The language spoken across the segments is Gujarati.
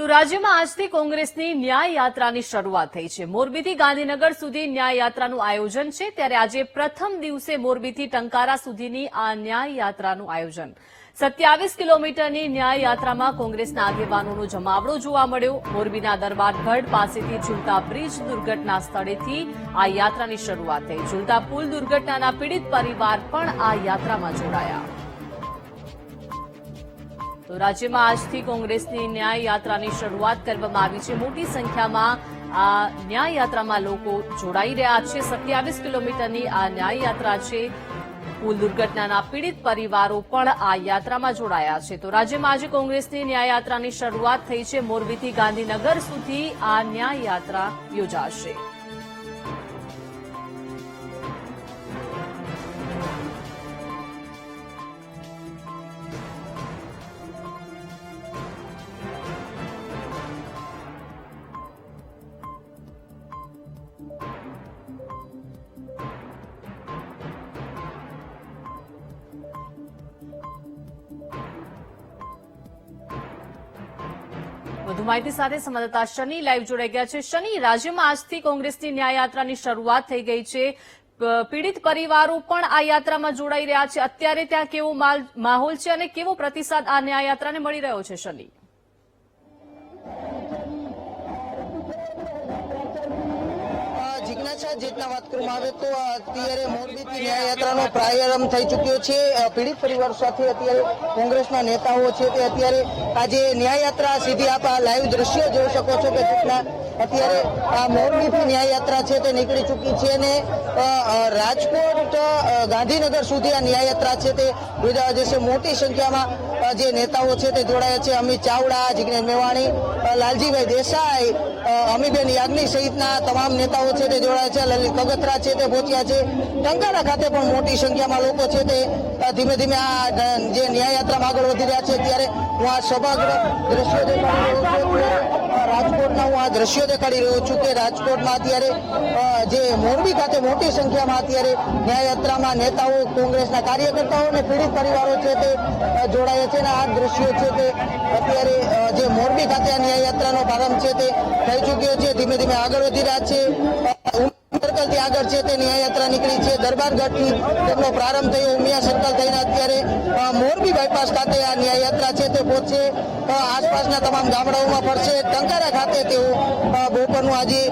તો રાજ્યમાં આજથી કોંગ્રેસની ન્યાય યાત્રાની શરૂઆત થઈ છે. મોરબીથી ગાંધીનગર સુધી ન્યાય યાત્રાનું આયોજન છે. ત્યારે આજે પ્રથમ દિવસે મોરબીથી ટંકારા સુધીની આ ન્યાય યાત્રાનું આયોજન. સત્યાવીસ કિલોમીટરની ન્યાય યાત્રામાં કોંગ્રેસના આગેવાનોનો જમાવડો જોવા મળ્યો. મોરબીના દરબારગઢ પાસેથી ઝુલતા બ્રિજ દુર્ઘટના સ્થળેથી આ યાત્રાની શરૂઆત થઈ. ઝુલતા પુલ દુર્ઘટનાના પીડિત પરિવાર પણ આ યાત્રામાં જોડાયા. તો રાજ્યમાં આજથી કોંગ્રેસની ન્યાય યાત્રાની શરૂઆત કરવામાં આવી છે. મોટી સંખ્યામાં આ ન્યાય યાત્રામાં લોકો જોડાઈ રહ્યા છે. સત્યાવીસ કિલોમીટરની આ ન્યાય યાત્રા છે. પુલ દુર્ઘટનાના પીડિત પરિવારો પણ આ યાત્રામાં જોડાયા છે. તો રાજ્યમાં આજે કોંગ્રેસની ન્યાય યાત્રાની શરૂઆત થઈ છે. મોરબીથી ગાંધીનગર સુધી આ ન્યાય યાત્રા યોજાશે. વધુ માહિતી સાથે સંવાદદાતા શનિ લાઈવ જોડાઈ ગયા છે. શનિ, રાજ્યમાં આજથી કોંગ્રેસની ન્યાય યાત્રાની શરૂઆત થઈ ગઈ છે. પીડિત પરિવારો પણ આ યાત્રામાં જોડાઈ રહ્યા છે. અત્યારે ત્યાં કેવો માહોલ છે અને કેવો પ્રતિસાદ આ ન્યાય યાત્રાને મળી રહ્યો છે, શનિ? જિજ્ઞાસા રીતના વાત કરવામાં આવે તો અત્યારે મોરબીથી ન્યાય યાત્રાનો પ્રારંભ થઈ ચૂક્યો છે. પીડિત પરિવાર સાથે અત્યારે કોંગ્રેસના નેતાઓ છે તે અત્યારે આજે ન્યાય યાત્રા સીધી આપ લાઈવ દ્રશ્ય જોઈ શકો છો કે જેટલા અત્યારે આ મોરબીથી ન્યાય યાત્રા છે તે નીકળી ચૂકી છે અને રાજકોટ ગાંધીનગર સુધી આ ન્યાય યાત્રા છે તે યોજાવા જશે મોટી સંખ્યામાં જે નેતાઓ છે તે જોડાયા છે, અમિત ચાવડા જિજ્ઞેશ મેવાણી લાલજીભાઈ દેસાઈ અમીબેન યાજ્ઞિક સહિતના તમામ નેતાઓ છે તે જોડાયા છે, લલિત કગતરા છે તે પહોંચ્યા છે. ટંકારા ખાતે પણ મોટી સંખ્યામાં લોકો છે તે ધીમે ધીમે આ જે ન્યાય યાત્રામાં આગળ વધી રહ્યા છે. ત્યારે હું આ સભાગૃહ દ્રશ્યો રાજકોટના હું આ દ્રશ્યો દેખાડી રહ્યો છું કે રાજકોટમાં અત્યારે જે મોરબી ખાતે મોટી સંખ્યામાં અત્યારે ન્યાયયાત્રામાં નેતાઓ, કોંગ્રેસના કાર્યકર્તાઓ અને પીડિત પરિવારો છે તે જોડાયા છે અને આ દ્રશ્યો છે તે અત્યારે જે મોરબી ખાતે આ ન્યાય યાત્રાનો પ્રારંભ છે તે થઈ ચૂક્યો છે. ધીમે ધીમે આગળ વધી રહ્યા છે અ, ઉમિયા સર્કલથી આગળ છે તે ન્યાય યાત્રા નીકળી છે. દરબારગઢથી તેમનો પ્રારંભ થયો. ઉમિયા સર્કલ થઈને અત્યારે મોરબી બાયપાસ ખાતે આ ન્યાયયાત્રા છે તે પહોંચશે. આસપાસના તમામ ગામડાઓમાં ફરશે. ટંકારા ખાતે તેઓ બપોરનું આજે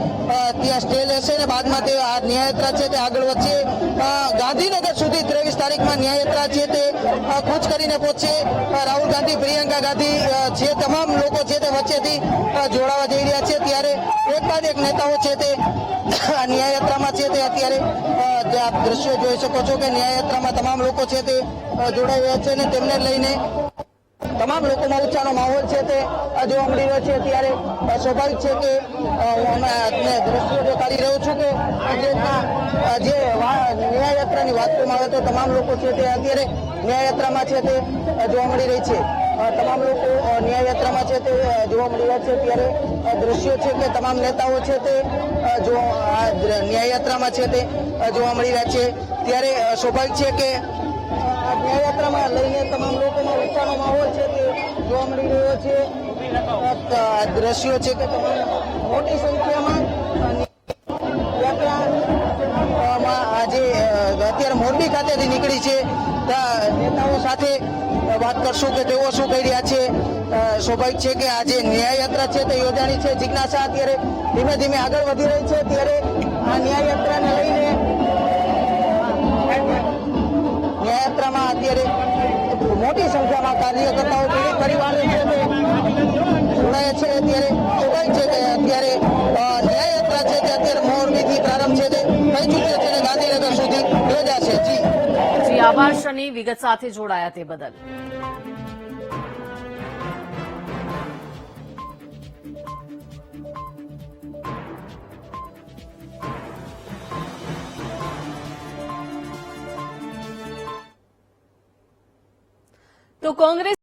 ત્યાં સ્ટે લેશે અને બાદમાં તેઓ આ ન્યાયયાત્રા છે તે આગળ વધશે. ગાંધીનગર સુધી ત્રેવીસ તારીખમાં ન્યાયયાત્રા છે તે કૂચ કરીને પહોંચશે. રાહુલ ગાંધી, પ્રિયંકા ગાંધી જે તમામ લોકો છે તે વચ્ચેથી જોડાવા જઈ આ ન્યાય યાત્રામાં છે તે અત્યારે આપ દ્રશ્યો જોઈ શકો છો કે ન્યાયયાત્રામાં તમામ લોકો છે તે જોડાઈ રહ્યા છે અને તેમને લઈને તમામ લોકોમાં ઉત્સાહનો માહોલ છે તે જોવા મળી રહ્યો છે. ત્યારે સ્વાભાવિક છે કે હું અમે દ્રશ્યો દેખાડી રહ્યો છું કે જે ન્યાયયાત્રાની ન્યાય યાત્રાની વાત કરવામાં આવે તો તમામ લોકો છે તે અત્યારે ન્યાયયાત્રામાં છે તે જોવા મળી રહી છે. તમામ લોકો ન્યાયયાત્રામાં ન્યાય યાત્રામાં છે તે જોવા મળી રહ્યા છે ત્યારે દ્રશ્યો છે કે તમામ નેતાઓ છે તે જો આ દ્ર- ન્યાય યાત્રામાં છે તે જોવા મળી રહ્યા છે. ત્યારે સ્વાભાવિક છે કે આ ન્યાય લઈને તમામ લોકોમાં ઉત્સાહનો માહોલ છે તે જોવા મળી રહ્યો છે. દ્રશ્યો છે કે તમામ મોટી સંખ્યામાં યાત્રામાં આજે અત્યારે મોરબી ખાતેથી નીકળી છે. નેતાઓ સાથે વાત કરશું કે તેઓ શું કહી રહ્યા છે? સ્વાભાવિક છે કે આજે ન્યાય યાત્રા છે તે યોજાણી છે. જિજ્ઞાસા અત્યારે ધીમે ધીમે આગળ વધી રહી છે. ત્યારે આ ન્યાય યાત્રાને લઈને ન્યાયયાત્રામાં અત્યારે મોટી સંખ્યામાં કાર્યકર્તાઓ પીડિત પરિવારો છે જોડાયા છે. અત્યારે સ્વાભાવિક છે કે અત્યારે ન્યાયયાત્રા છે તે અત્યારે મોરબીથી પ્રારંભ છે તે થઈ ચૂક્યો છે અને ગાંધીનગર સુધી યોજાશે. જી. જી, આભાર, શની. વિગત સાથે જોડાયા તે બદલ. તો કોંગ્રેસ